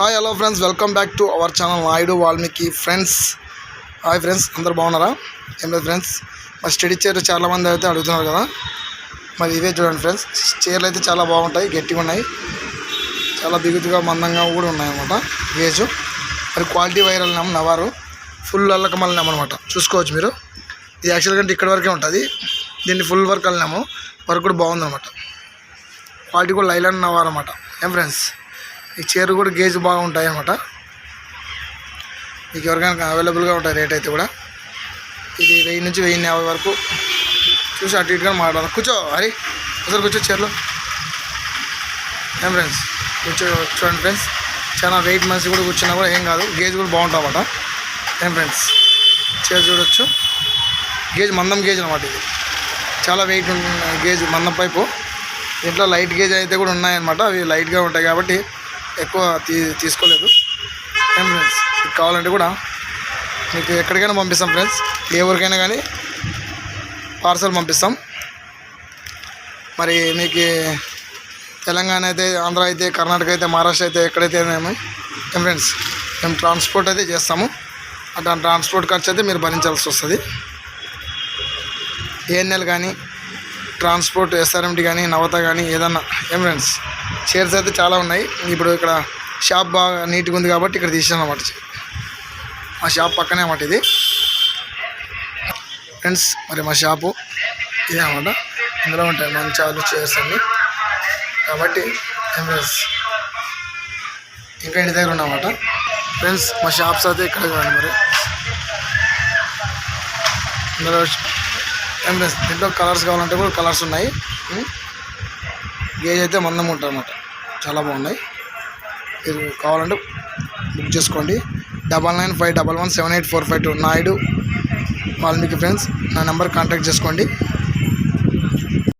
Hi hello friends welcome back to our channel Naidu Valmiki friends hi friends అందరు బాగున్నారా? ఏం లేదు friends మరి స్టడీ చైర్ చాలా మంది అయితే అడుగుతున్నారు కదా. మరి ఇవే చూడండి ఫ్రెండ్స్ చైర్లు అయితే చాలా బాగుంటాయి గట్టిగా ఉన్నాయి. చాలా బిగుతుగా మందంగా కూడా ఉన్నాయి అన్నమాట మరి క్వాలిటీ వైర్ వెళ్ళినాము నవారు. ఫుల్ అల్లక మళ్ళీ అనమాట చూసుకోవచ్చు మీరు. ఇది యాక్చువల్గా అంటే ఇక్కడ వరకే ఉంటుంది. దీన్ని ఫుల్ వర్క్ వెళ్ళినాము వర్క్ కూడా బాగుందన్నమాట. క్వాలిటీ కూడా లైలాండ్ నవారు అనమాట ఏం ఫ్రెండ్స్ ఈ చీర కూడా గేజ్ బాగుంటాయి అన్నమాట మీకు ఎవరికైనా అవైలబుల్గా ఉంటాయి రేట్ అయితే కూడా. ఇది వెయ్యి నుంచి వెయ్యి యాభై వరకు. చూసి అటు ఇటుగా మాట్లాడాలి కూర్చో హరి. అసలు కూర్చో చీరలో. ఏం ఫ్రెండ్స్ కూర్చో చూడండి ఫ్రెండ్స్ చాలా వెయిట్ మనిషి కూడా కూర్చున్నా కూడా ఏం కాదు. గేజ్ కూడా బాగుంటుంది అనమాట ఏం ఫ్రెండ్స్ చీర చూడొచ్చు. గేజ్ మందం గేజ్ అనమాట ఇది. చాలా వెయిట్ గేజ్ మందం పైపు. దీంట్లో లైట్ గేజ్ అయితే కూడా ఉన్నాయన్నమాట. అవి లైట్గా ఉంటాయి కాబట్టి ఎక్కువ తీ తీసుకోలేదు. ఫ్రెండ్స్ మీకు కావాలంటే కూడా మీకు ఎక్కడికైనా పంపిస్తాం ఫ్రెండ్స్ ఏ ఊరికైనా కానీ పార్సల్ పంపిస్తాం. మరి మీకు తెలంగాణ అయితే ఆంధ్ర అయితే కర్ణాటక అయితే మహారాష్ట్ర అయితే ఎక్కడైతే ఏమి ఫ్రెండ్స్ మేము ట్రాన్స్పోర్ట్ అయితే చేస్తాము. అట్లా ట్రాన్స్పోర్ట్ ఖర్చు అయితే మీరు భరించాల్సి వస్తుంది. ఏఎన్ఎల్ కానీ ట్రాన్స్పోర్ట్ ఎస్ఆర్ఎంటీ కానీ నవత కానీ ఏదన్నా ఏం ఫ్రెండ్స్ చైర్స్ అయితే చాలా ఉన్నాయి. ఇప్పుడు ఇక్కడ షాప్ బాగా నీట్గా ఉంది కాబట్టి ఇక్కడ తీసాను అన్నమాట మా షాప్ పక్కనే అన్నమాట ఇది. ఫ్రెండ్స్ మరి మా షాపు ఇదే అనమాట ఇందులో ఉంటాయి మంచాలు చైర్స్ అన్ని. కాబట్టి ఏం ఫ్రెండ్స్ ఇంకా ఇంటి దగ్గర ఉన్నమాట ఫ్రెండ్స్ మా షాప్స్ అయితే ఇక్కడ మరి. ఇందులో ఫ్రెండ్స్ దీంట్లో కలర్స్ కావాలంటే కూడా కలర్స్ ఉన్నాయి. ఉం? గేజ్ అయితే మందం ఉంటుంది అనమాట చాలా బాగున్నాయి. మీరు కావాలంటే బుక్ చేసుకోండి. Double nine five double one seven eight four five two Naidu Valmiki friends నా నెంబర్ కాంటాక్ట్ చేసుకోండి.